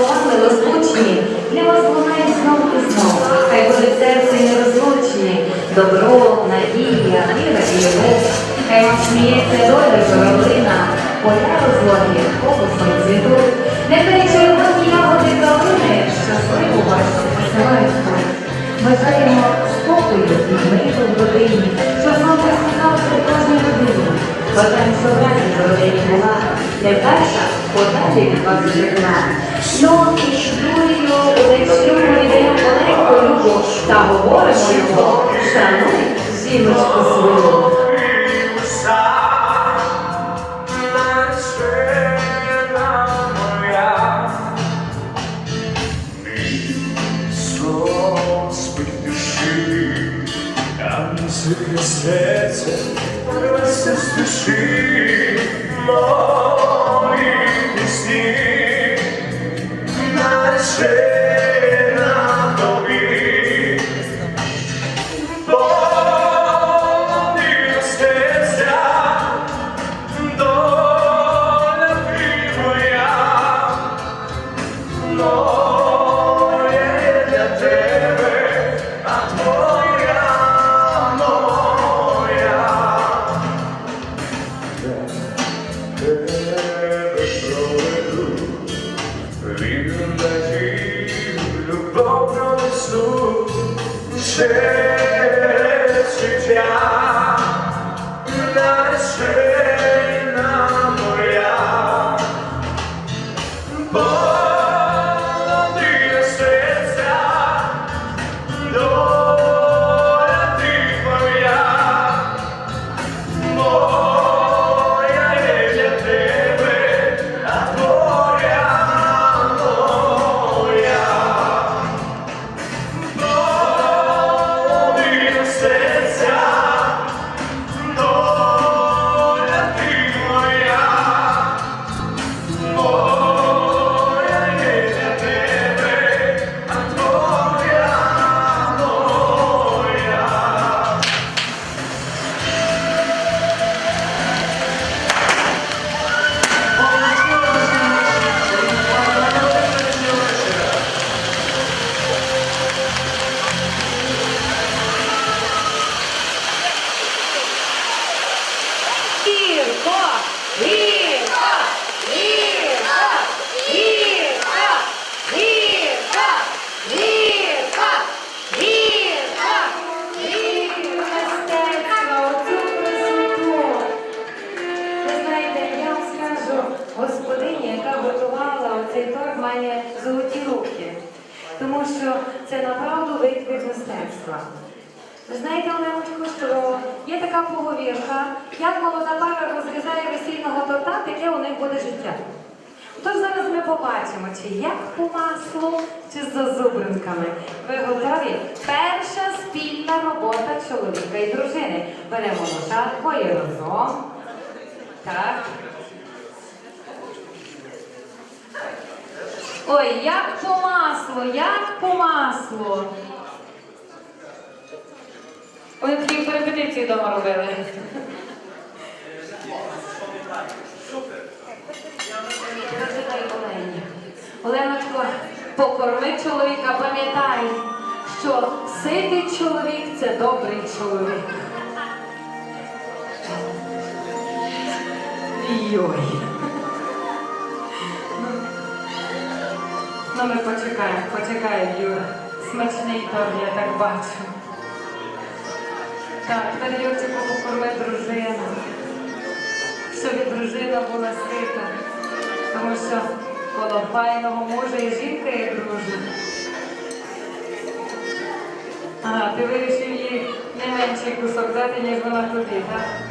Слова розлучні, для вас лунає знов і знов. Хай буде серце нерозлучні, добро, надія, віра і любов. Хай вам сміється доля журавлина, поля розлогі, колосом цвітуть. Нехай червоні ягоди калини, щасливу вашу посилають. Бажаємо спокою і миру в родині, щоб сонце сміхалося в кожній родині. Бажаємо, щоб радість в родині була, перша, подалі відважна. Ноги ну, ждую, весню йдемо далеко любов, та говоримо його, шануй зіночку свою. Сердце, сердце спешит, но пісні, наче на тобі. Повні доля ти моя, моє для тебе, а твоя, моя. Тебе Jesus, deixe-te має золоті руки, тому що це направду витвір мистецтва. Ви знаєте, Оленочко, що є така поговірка, як молода пара розрізає весільного торта, таке у них буде життя. Тож зараз ми побачимо, чи як по маслу, чи з зазубринками. Ви готові? Перша спільна робота чоловіка і дружини. Беремо ножа двоє разом. Так. Ой, як по маслу, як по маслу. Вони такі репетиції вдома робили. Оленочко, покорми чоловіка, пам'ятай, що ситий чоловік це добрий чоловік. Йой. Ну, ми почекаємо, почекаємо, Юра. Смачний торт, я так бачу. Так, тепер Юрчику покорми дружину. Щоб і дружина була сита. Тому що коло файного мужа і жінка є дружна. Ага, ти вирішив їй не менший кусок дати, ніж вона тобі, так?